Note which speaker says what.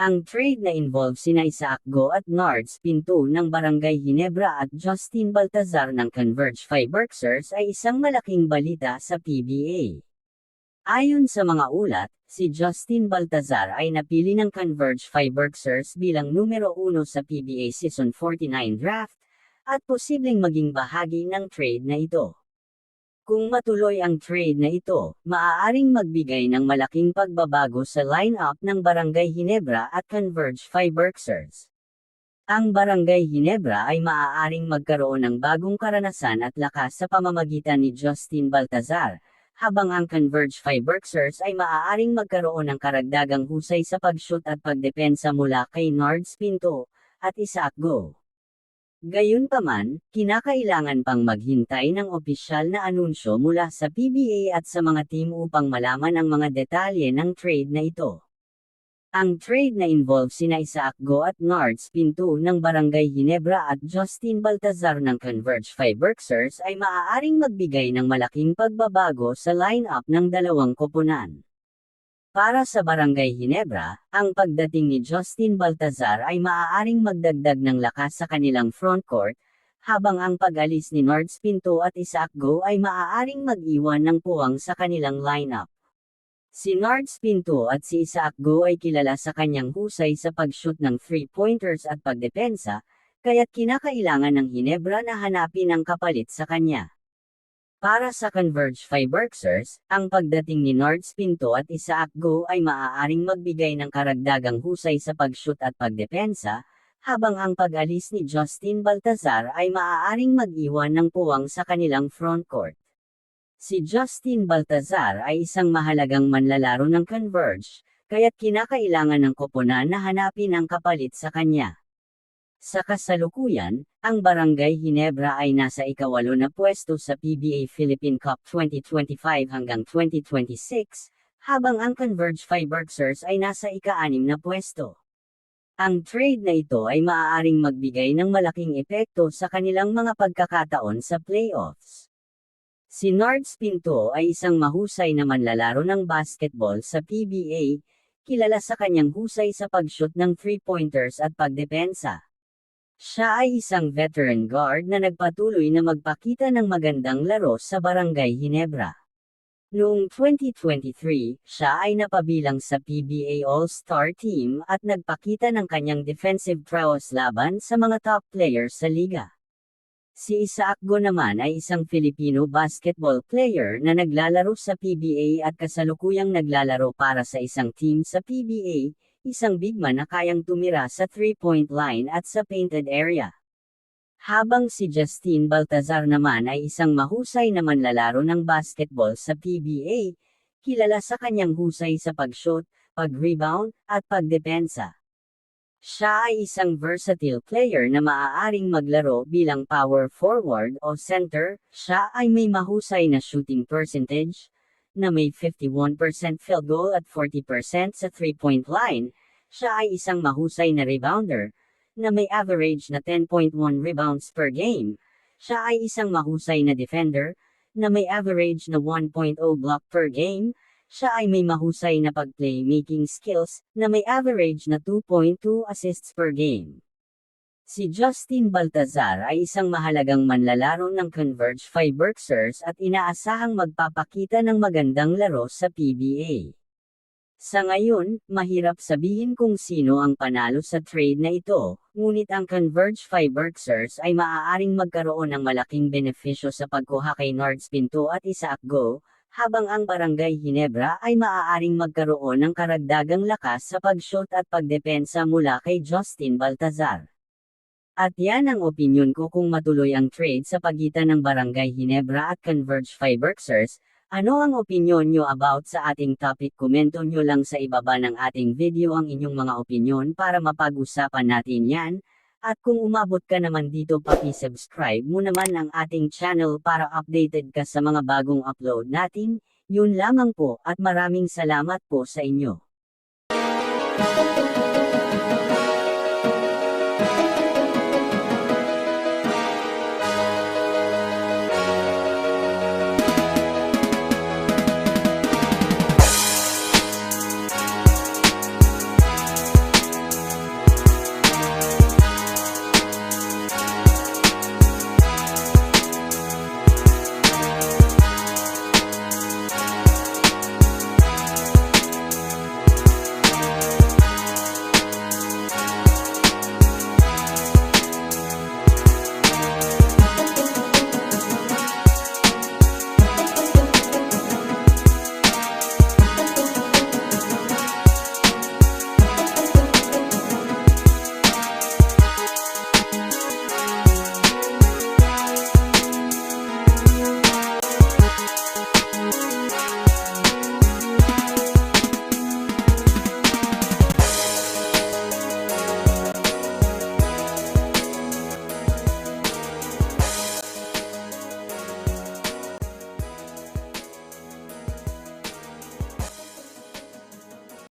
Speaker 1: Ang trade na involve sina Isaac Go at Nards Pinto ng Barangay Ginebra at Justin Baltazar ng Converge Fiberxers ay isang malaking balita sa PBA. Ayon sa mga ulat, si Justin Baltazar ay napili ng Converge Fiberxers bilang numero 1 sa PBA Season 49 draft, at posibleng maging bahagi ng trade na ito. Kung matuloy ang trade na ito, maaaring magbigay ng malaking pagbabago sa lineup ng Barangay Ginebra at Converge Fiberxers. Ang Barangay Ginebra ay maaaring magkaroon ng bagong karanasan at lakas sa pamamagitan ni Justin Baltazar, habang ang Converge Fiberxers ay maaaring magkaroon ng karagdagang husay sa pag-shoot at pagdepensa mula kay Nards Pinto at Isaac Go. Gayunpaman, kinakailangan pang maghintay ng opisyal na anunsyo mula sa PBA at sa mga team upang malaman ang mga detalye ng trade na ito. Ang trade na involve sina Isaac Go at Nards Pinto ng Barangay Ginebra at Justin Baltazar ng Converge Fiberxers ay maaaring magbigay ng malaking pagbabago sa lineup ng dalawang koponan. Para sa Barangay Ginebra, ang pagdating ni Justin Baltazar ay maaaring magdagdag ng lakas sa kanilang frontcourt, habang ang pag-alis ni Nards Pinto at Isaac Go ay maaaring mag-iwan ng puwang sa kanilang lineup. Si Nards Pinto at si Isaac Go ay kilala sa kanyang husay sa pag-shoot ng three-pointers at pagdepensa, kaya't kinakailangan ng Ginebra na hanapin ang kapalit sa kanya. Para sa Converge Fiberxers, ang pagdating ni Nards Pinto at Isaac Go ay maaaring magbigay ng karagdagang husay sa pag-shoot at pagdepensa, habang ang pag-alis ni Justin Baltazar ay maaaring mag-iwan ng puwang sa kanilang frontcourt. Si Justin Baltazar ay isang mahalagang manlalaro ng Converge, kaya't kinakailangan ng koponan na hanapin ang kapalit sa kanya. Sa kasalukuyan, ang Barangay Ginebra ay nasa ikawalo na pwesto sa PBA Philippine Cup 2025 hanggang 2026, habang ang Converge Fiberxers ay nasa ika-anim na pwesto. Ang trade na ito ay maaaring magbigay ng malaking epekto sa kanilang mga pagkakataon sa playoffs. Si Nards Pinto ay isang mahusay na manlalaro ng basketball sa PBA, kilala sa kanyang husay sa pag-shoot ng three-pointers at pagdepensa. Siya ay isang veteran guard na nagpatuloy na magpakita ng magandang laro sa Barangay Ginebra. Noong 2023, siya ay napabilang sa PBA All-Star Team at nagpakita ng kanyang defensive prowess laban sa mga top players sa liga. Si Isaac Go naman ay isang Filipino basketball player na naglalaro sa PBA at kasalukuyang naglalaro para sa isang team sa PBA, isang big man na kayang tumira sa three-point line at sa painted area. Habang si Justin Baltazar naman ay isang mahusay na manlalaro ng basketball sa PBA, kilala sa kanyang husay sa pag-shoot, pag-rebound, at pagdepensa. Siya ay isang versatile player na maaaring maglaro bilang power forward o center, siya ay may mahusay na shooting percentage, na may 51% field goal at 40% sa three-point line, siya ay isang mahusay na rebounder, na may average na 10.1 rebounds per game. Siya ay isang mahusay na defender, na may average na 1.0 block per game. Siya ay may mahusay na pag-playmaking skills, na may average na 2.2 assists per game. Si Justin Baltazar ay isang mahalagang manlalaro ng Converge Fiberxers at inaasahang magpapakita ng magandang laro sa PBA. Sa ngayon, mahirap sabihin kung sino ang panalo sa trade na ito, ngunit ang Converge Fiberxers ay maaaring magkaroon ng malaking benepisyo sa pagkuha kay Nards Pinto at Isaac Go, habang ang Barangay Ginebra ay maaaring magkaroon ng karagdagang lakas sa pag-shoot at pagdepensa mula kay Justin Baltazar. At yan ang opinyon ko kung matuloy ang trade sa pagitan ng Barangay Ginebra at Converge Fiberxers. Ano ang opinyon nyo about sa ating topic? Komento nyo lang sa ibaba ng ating video ang inyong mga opinyon para mapag-usapan natin yan. At kung umabot ka naman dito paki-subscribe mo naman ang ating channel para updated ka sa mga bagong upload natin. Yun lamang po at maraming salamat po sa inyo.